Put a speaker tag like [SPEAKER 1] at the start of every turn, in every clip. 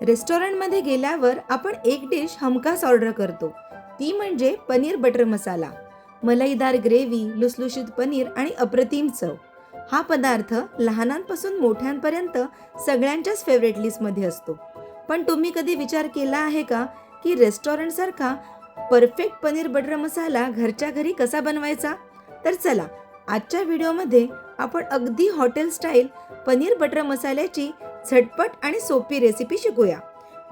[SPEAKER 1] रेस्टॉरंटमध्ये गेल्यावर आपण एक डिश हमखास ऑर्डर करतो. ती म्हणजे पनीर बटर मसाला. मलईदार ग्रेव्ही लुसलुशीत पनीर आणि अप्रतिम चव. हा पदार्थ लहानांपासून मोठ्यांपर्यंत सगळ्यांच्याच फेवरेट लिस्टमध्ये असतो. पण तुम्ही कधी विचार केला आहे का की रेस्टॉरंटसारखा परफेक्ट पनीर बटर मसाला घरच्या घरी कसा बनवायचा? तर चला आजच्या व्हिडिओमध्ये आपण अगदी हॉटेल स्टाईल पनीर बटर मसाल्याची झटपट आणि सोपी रेसिपी शिकूया.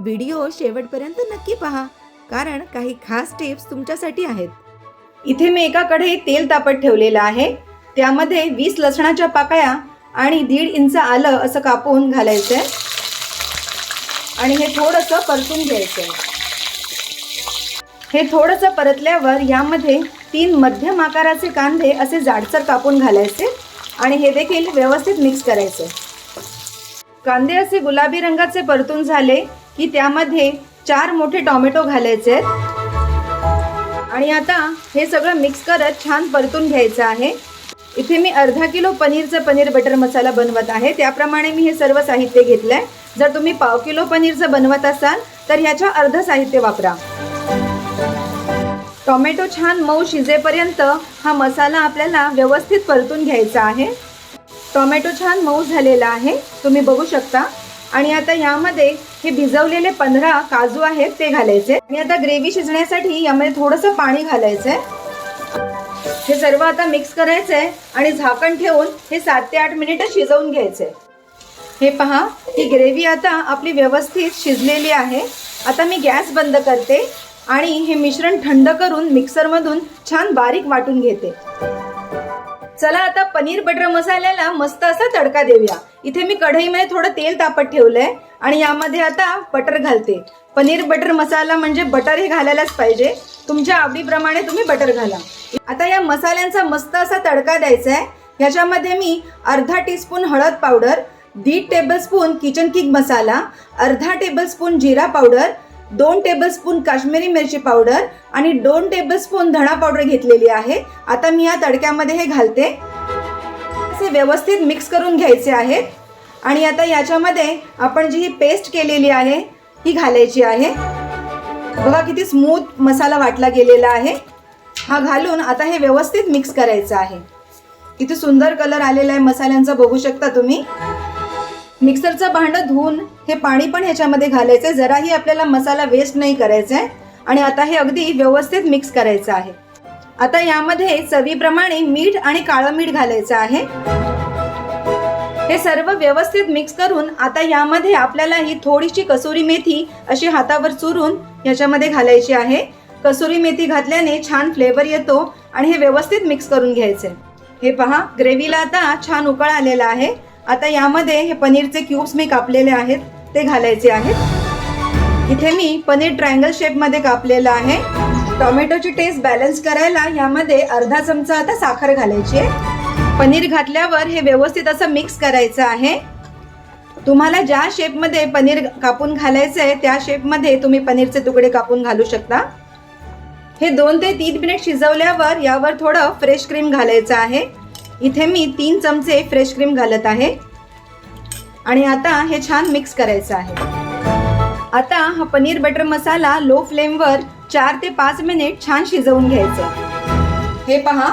[SPEAKER 1] व्हिडिओ शेवटपर्यंत नक्की पहा कारण काही खास टिप्स तुमच्यासाठी आहेत. इथे मी एका कढईत तेल तापत ठेवलेलं आहे. त्यामध्ये वीस लसणाच्या पाकळ्या आणि दीड इंच आलं असं कापून घालायचं आहे आणि हे थोडंसं परतून घ्यायचं आहे हे थोडंसं परतल्यावर यामध्ये तीन मध्यम आकाराचे कांदे असे जाडसर कापून घालायचे. आणि हे देखील व्यवस्थित मिक्स करायचे कांदे असे गुलाबी रंगाचे परतून झाले की त्यामध्ये चार मोठे टोमॅटो घालायचे आहेत. आणि आता हे सगळं मिक्स करत छान परतून घ्यायचं आहे. इथे मी अर्धा किलो पनीरचा पनीर बटर मसाला बनवत आहे. त्याप्रमाणे मी हे सर्व साहित्य घेतलंय. जर तुम्ही पाव किलो पनीरचं बनवत असाल तर ह्याच्या अर्ध साहित्य वापरा. टोमॅटो छान मऊ शिजेपर्यंत हा मसाला आपल्याला व्यवस्थित परतून घ्यायचा आहे. टोमॅटो छान मऊ झालेला आहे. तुम्ही बघू शकता. आणि आता यामध्ये हे भिजवलेले पंधरा काजू आहेत ते घालायचे. आणि आता ग्रेव्ही शिजण्यासाठी यामध्ये थोडंसं पाणी घालायचं आहे हे सर्व आता मिक्स करायचं आहे आणि झाकण ठेवून हे सात ते आठ मिनिटं शिजवून घ्यायचे हे पहा ही ग्रेव्ही आता आपली व्यवस्थित शिजलेली आहे. आता मी गॅस बंद करते आणि हे मिश्रण थंड करून मिक्सरमधून छान बारीक वाटून घेते. चला आता पनीर बटर मसाल्याला मस्त असा तडका देऊया. इथे मी कढईमध्ये थोडं तेल तापत ठेवलंय आणि यामध्ये आता बटर घालते. पनीर बटर मसाला म्हणजे बटर हे घालायलाच पाहिजे. तुमच्या आवडीप्रमाणे तुम्ही बटर घाला. आता या मसाल्यांचा मस्त असा तडका द्यायचा आहे ह्याच्यामध्ये मी अर्धा टीस्पून हळद पावडर दीड टेबलस्पून किचन किक मसाला अर्धा टेबलस्पून जिरा पावडर दोन टेबलस्पून काश्मीरी मिरची पावडर आणि दोन टेबलस्पून धणा पावडर घेतलेली आहे. आता मी या तडक्यामध्ये हे घालते. असे व्यवस्थित मिक्स करून घ्यायचे आहेत. आणि आता याच्यामध्ये आपण जी ही पेस्ट केलेली आहे ही घालायची आहे. बघा किती स्मूथ मसाला वाटला गेलेला आहे. हा घालून आता हे व्यवस्थित मिक्स करायचं आहे. किती सुंदर कलर आलेला आहे मसाल्यांचा बघू शकता तुम्ही. मिक्सरचं भांडं धुवून हे पाणी पण ह्याच्यामध्ये घालायचं जराही आपल्याला मसाला वेस्ट नाही करायचा आहे आणि आता हे अगदी व्यवस्थित मिक्स करायचं आहे. आता यामध्ये चवीप्रमाणे मीठ आणि काळं मीठ घालायचं आहे. हे सर्व व्यवस्थित मिक्स करून आता यामध्ये आपल्याला ही थोडीशी कसुरी मेथी अशी हातावर चुरून याच्यामध्ये घालायची आहे. कसुरी मेथी घातल्याने छान फ्लेवर येतो आणि हे व्यवस्थित मिक्स करून घ्यायचे हे पहा ग्रेव्हीला आता छान उकळ आलेला आहे. आता यामध्ये हे पनीरचे क्यूब्स मी कापलेले आहेत ते घालायचे आहेत. इथे मी पनीर ट्रायंगल शेपमध्ये कापलेलं आहे. टोमॅटोची टेस्ट बॅलन्स करायला यामध्ये अर्धा चमचा आता साखर घालायची आहे. पनीर घातल्यावर हे व्यवस्थित असं मिक्स करायचं आहे. तुम्हाला ज्या शेपमध्ये पनीर कापून घालायचं आहे त्या शेपमध्ये तुम्ही पनीरचे तुकडे कापून घालू शकता. हे दोन ते तीन मिनिट शिजवल्यावर यावर थोडं फ्रेश क्रीम घालायचं आहे. इथे मी तीन चमचे फ्रेश क्रीम घालत आहे. आणि आता हे छान मिक्स करायचं आहे. आता हा पनीर बटर मसाला लो फ्लेमवर चार ते पाच मिनिट छान शिजवून घ्यायचं. हे पहा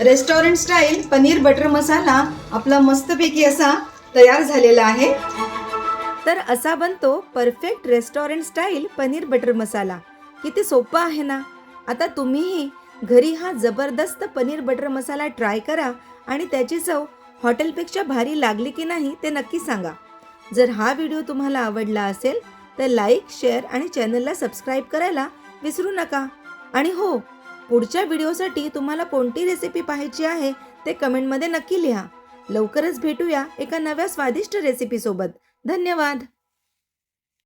[SPEAKER 1] restaurant style paneer butter masala आपला मस्तपैकी असा तयार झालेला आहे. तर असा बनतो perfect restaurant style paneer butter masala. किती सोपं आहे ना? आता तुम्हीही घरी हा जबरदस्त पनीर बटर मसाला ट्राय करा आणि त्याची चव हॉटेलपेक्षा भारी लागली की नाही ते नक्की सांगा. जर हा व्हिडिओ तुम्हाला आवडला असेल तर लाईक शेअर आणि चॅनलला सबस्क्राईब करायला विसरू नका. आणि हो पुढच्या व्हिडिओसाठी तुम्हाला कोणती रेसिपी पाहायची आहे ते कमेंटमध्ये नक्की लिहा. लवकरच भेटूया एका नव्या स्वादिष्ट रेसिपीसोबत धन्यवाद!